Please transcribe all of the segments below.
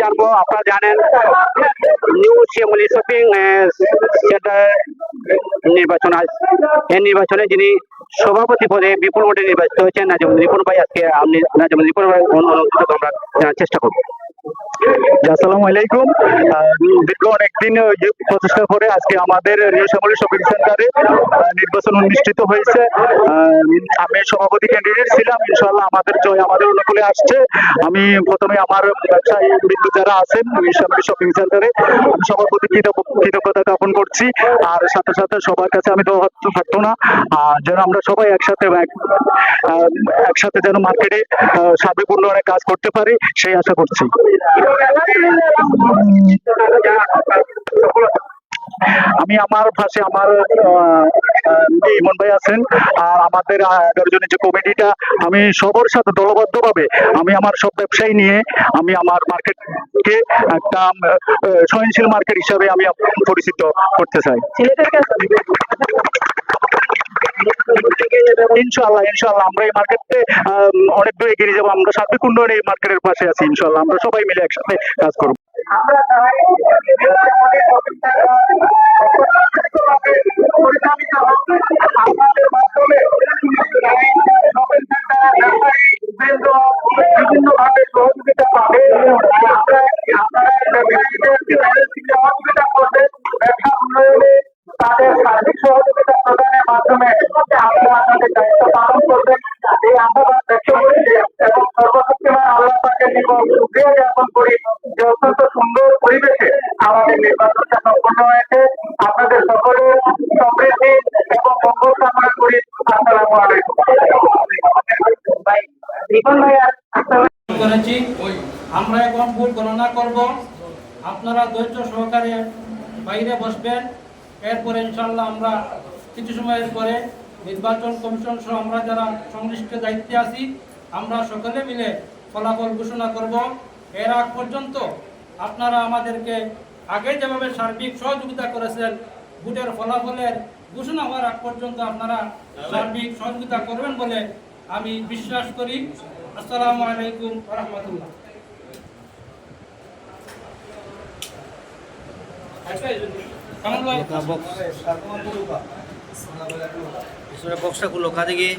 জানব আপনারা জানেন নিউ শিয়ামলি শপিং সেন্টার নির্বাচন আজ এই নির্বাচনে যিনি সভাপতি পদে বিপুল ভোটে নির্বাচিত হয়েছেন নাজমুল রিপন ভাই আজকে আপনি নাজমুল রিপন ভাই অনুরোধ আমরা জানার চেষ্টা করব। আসসালামু আলাইকুম। দীর্ঘ অনেকদিন প্রচেষ্টা করে আজকে আমাদের শ্যামলী শপিং সেন্টারে নির্বাচন অনুষ্ঠিত হয়েছে। আমি সভাপতি ক্যান্ডিডেট ছিলাম ইনশাল্লাহ আমাদের জয় আমাদের অনুকূলে আসছে। আমি প্রথমে আমার ব্যবসায়ী বৃদ্ধ যারা আছেন শ্যামলী শপিং সেন্টারে, আমি সভাপতি কৃতজ্ঞতা জ্ঞাপন করছি। আর সাথে সাথে সবার কাছে আমি তো থাকতো না আর যেন আমরা সবাই একসাথে একসাথে যেন মার্কেটে সার্বিক উন্নয়নে কাজ করতে পারি, সেই আশা করছি। আমি আমার পাশে আমার ইমন ভাই আছেন আর আমাদের আহ, এগারো জনের যে কমিটিটা আমি সবার সাথে দলবদ্ধ ভাবে আমি আমার সব ব্যবসায়ী নিয়ে আমি আমার মার্কেটকে একটা সহনশীল মার্কেট হিসাবে আমি পরিচিত করতে চাই। ইনশাল্লাহ ইনশাল্লাহ আমরা এই মার্কেটে অনেক দূর এগিয়ে যাব। আমরা সার্বিক উন্নয়নে এই মার্কেটের পাশে আছি ইনশাল্লাহ আমরা সবাই মিলে একসাথে কাজ করব। আপনাদের অত্যন্ত সুন্দর পরিবেশে আমাদের নির্বাচনটা সম্পন্ন হয়েছে। আপনাদের সকলের সমৃদ্ধি এবং মঙ্গল কামনা করি। আসসালামু আলাইকুম। রিপন ভাই আসসালাম করেছি আমরা এখন ভোট গণনা করব। আপনারা ধৈর্য সহকারে বাইরে বসবেন। এরপরে ইনশাল্লাহ আমরা কিছু সময়ের পরে নির্বাচন কমিশন সহ আমরা যারা সংশ্লিষ্ট দায়িত্বে আছি আমরা সকলে মিলে ফলাফল ঘোষণা করব। এর আগ পর্যন্ত আপনারা আমাদেরকে আগে যেভাবে সার্বিক সহযোগিতা করেছেন ভোটের ফলাফলের ঘোষণা হওয়ার আগ পর্যন্ত আপনারা সার্বিক সহযোগিতা করবেন বলে আমি বিশ্বাস করি। আসসালামু আলাইকুম রহমতুল্লাহ বক্সটা গুলো কাজে গিয়ে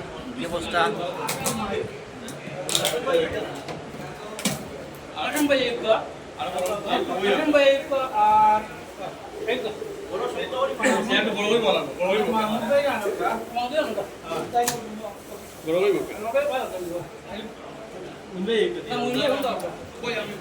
যে বক্সটা আলম ভাই এক আলম ভাই এক আর এক মাহমুদ ভাই আনো মাহমুদ ভাই আনো বড় ভাই বড় ভাই ভালো থাকবে মুন্ডে এক মুন্ডে এখন দাও কই আমি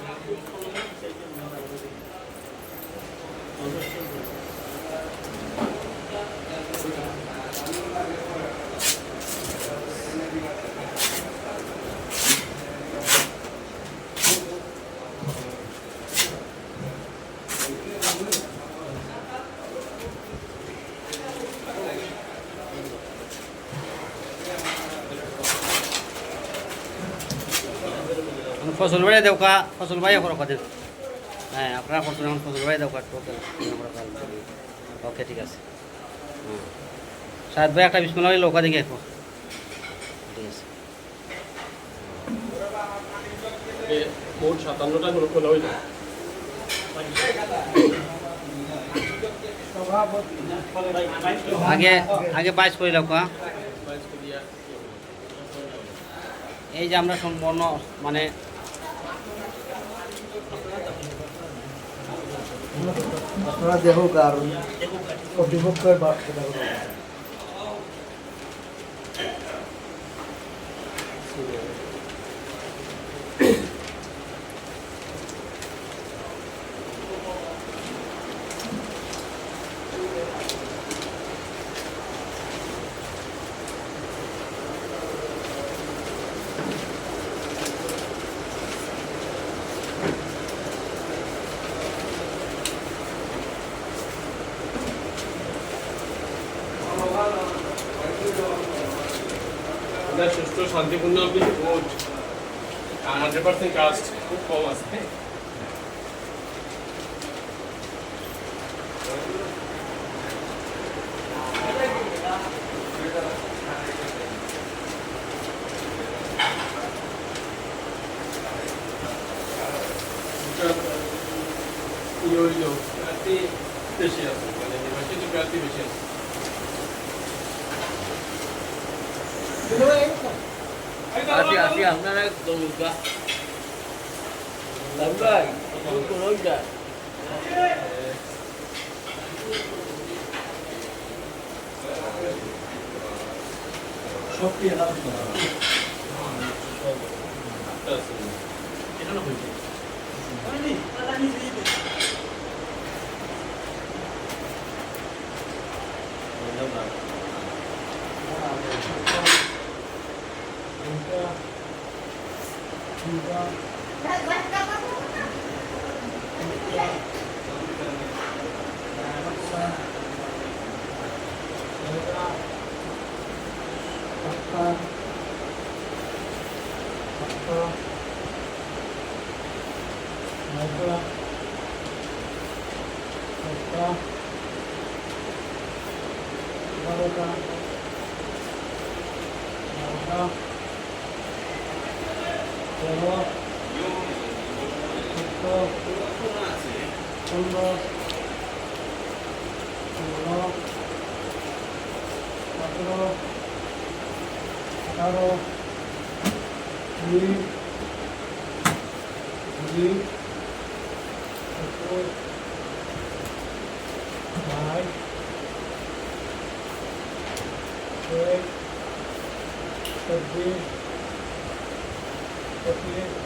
ফসল বাড়ি দেও কা ফসল বাড়ি করো কাদের হ্যাঁ আপনারা ফসল এখন ফসল বাড়ি দেও কা টোটাল। ওকে ঠিক আছে। হুম। সাত ভাই একটা বিস্কুল হলে লোকা দিকে এখন ঠিক আছে। মোট সাতান্নটা গ্রুপ খোলা হয়েছে আগে আগে বাইশ করে লোকা এই যে আমরা সম্পূর্ণ মানে আপনারা দেহ আর কর্তৃপক্ষের বা শান্তিপূর্ণ ভোট হান্ড্রেড পার্সেন্ট কাস্ট খুব কম আছে প্রার্থী বেশি আছে মানে নির্বাচিত প্রার্থী বেশি আছে আসি আসি আপনারা দমুকা লাগলাই কোনটা আঠারো উনিশ বিশ મસાલો પૂરી પૂરી ભાઈ સબ્જી સબ્જી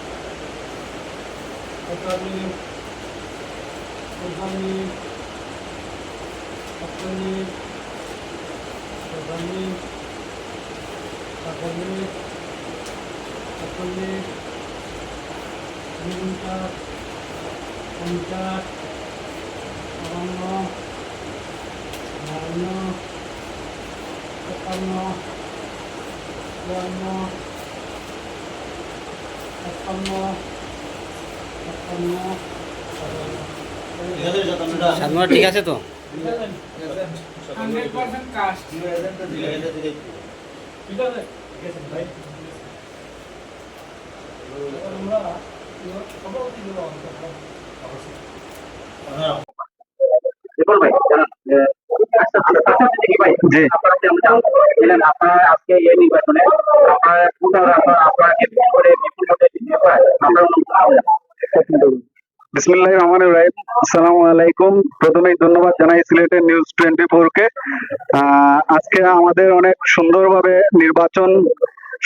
apa ni apa ni apa ni apa ni orang no darunoh ketam no darunoh সাতমার ঠিক আছে তো? পার্সেন্ট কাস্ট ঠিক আছে বিসমিল্লাহির রহমানির রহিম। আলাইকুম। ধন্যবাদ জানাই সিলেটের নিউজ টোয়েন্টি কে আজকে আমাদের অনেক সুন্দরভাবে নির্বাচন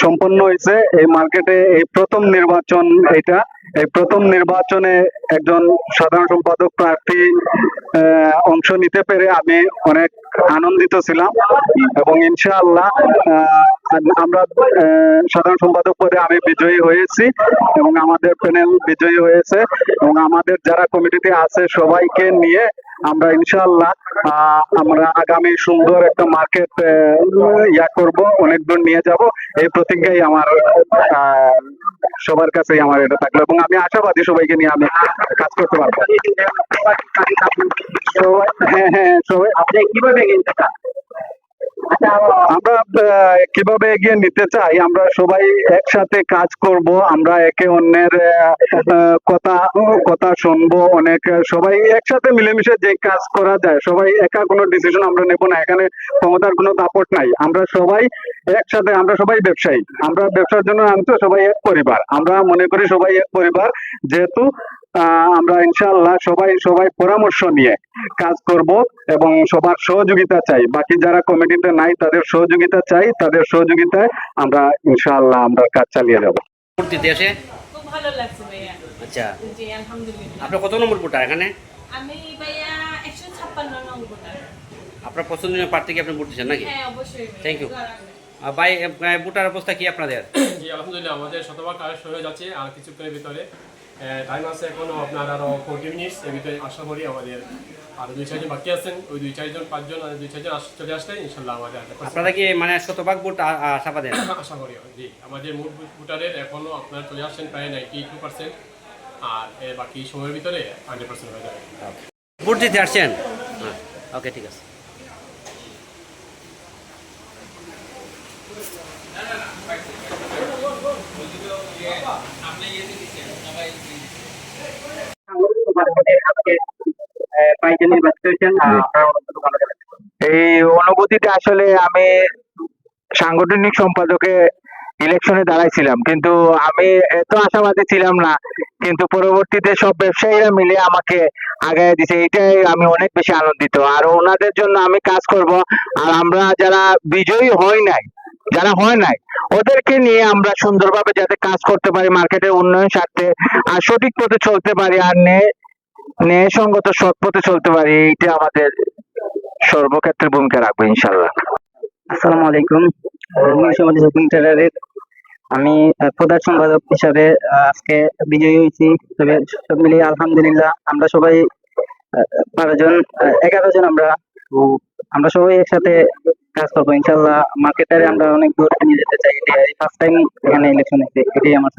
সম্পন্ন হয়েছে। এই মার্কেটে এই প্রথম নির্বাচন এটা। এই প্রথম নির্বাচনে একজন সাধারণ সম্পাদক প্রার্থী অংশ নিতে পেরে আমি অনেক আনন্দিত ছিলাম এবং ইনশাআল্লাহ আমরা সাধারণ সম্পাদক পদে আমি বিজয়ী হয়েছি এবং আমাদের প্যানেল বিজয়ী হয়েছে এবং আমাদের যারা কমিটিতে আছে সবাইকে নিয়ে আমরা ইনশাআল্লাহ আহ, আমরা আগামী সুন্দর একটা মার্কেট ইয়া করব অনেক দূর নিয়ে যাব। এই প্রতিজ্ঞাই আমার সবার কাছেই আমার এটা থাকল এবং আমি আশাবাদী সবাইকে নিয়ে আমি কাজ করতে পারব। হ্যাঁ হ্যাঁ সবাই আপনি কীভাবে আমরা কীভাবে এগিয়ে নিতে চাই? আমরা সবাই একসাথে কাজ করব, আমরা একে অন্যের কথা কথা শুনব, অনেক, সবাই একসাথে মিলেমিশে যে কাজ করা যায়, সবাই একা কোনো ডিসিশন আমরা নেব না, এখানে ক্ষমতার কোনো দাপট নাই। আমরা সবাই একসাথে, আমরা সবাই ব্যবসায়ী। আমরা ব্যবসার জন্য আনছো সবাই এক পরিবার। আমরা মনে করি সবাই এক পরিবার, যেহেতু আমরা ইনশাআল্লাহ সবাই সবাই পরামর্শ নিয়ে কাজ করব এবং সবার সহযোগিতা চাই। বাকি যারা কমিটিতে নাই তাদের সহযোগিতা চাই তাদের সহযোগিতায় আমরা ইনশাআল্লাহ আমরা কাজ চালিয়ে যাব। ভোট খুব ভালো লাগছে ভাইয়া। আচ্ছা। জি আলহামদুলিল্লাহ। আপনার কত নম্বর ভোটার এখানে? আমি ভাইয়া ছাপ্পান্ন নং ভোটার। আপনার পছন্দনীয় প্রার্থীকে আপনি ভোট দিচ্ছেন নাকি? হ্যাঁ অবশ্যই রাখবেন। আহ, ভাই ভোটার অবস্থা কি আপনাদের? জি আলহামদুলিল্লাহ আমাদের শতভাগ কাজ হয়ে যাচ্ছে আর কিছুক্ষণের ভিতরে টাইম আছে এখনও আপনার আরও ফোর্টি মিনিটস এর ভিতরে আশা করি আমাদের আর দুই চারজন বাকি আছেন ওই দুই চারজন পাঁচজন আর দুই চারজন চলে আসলে ইনশাল্লাহ আমাদের 100% আপনারা কি মানে শতভাগ ভোট আশা আশা করি জি আমাদের মোট ভোটারের এখনও আপনার চলে আসছেন প্রায় নাইনটি টু পার্সেন্ট আর বাকি সময়ের ভিতরে হান্ড্রেড পার্সেন্ট হয়ে যাবে ভোট দিতে আসছেন ওকে ঠিক আছে এই অনুভূতিটা আসলে আমি সাংগঠনিক সম্পাদকে ইলেকশনে দাঁড়াইছিলাম, কিন্তু আমি এত আশাবাদী ছিলাম না, কিন্তু পরবর্তীতে সব ব্যবসায়ীরা মিলে আমাকে আগায় দিছে, এটাই আমি অনেক বেশি আনন্দিত। আর ওনাদের জন্য আমি কাজ করব, আর আমরা যারা বিজয়ী হই নাই যারা হয় নাই, ওদেরকে নিয়ে আমরা সুন্দরভাবে যাতে কাজ করতে পারি মার্কেটের উন্নয়ন স্বার্থে আর সঠিক পথে চলতে পারি, আর ন্যায় ন্যায়সঙ্গত সৎ পথে চলতে পারি, এইটা আমাদের সর্বক্ষেত্রে ভূমিকা রাখব ইনশাল্লাহ আসসালামু আলাইকুম। আমি প্রধান সম্পাদক হিসাবে আজকে বিজয়ী হয়েছি। তবে সব মিলিয়ে আলহামদুলিল্লাহ আমরা সবাই বারো জন এগারো জন আমরা আমরা সবাই একসাথে কাজ করব, ইনশাল্লাহ মার্কেটারে আমরা অনেক দূর নিয়ে যেতে চাই ফার্স্ট টাইম এখানে ইলেকশন এটাই আমার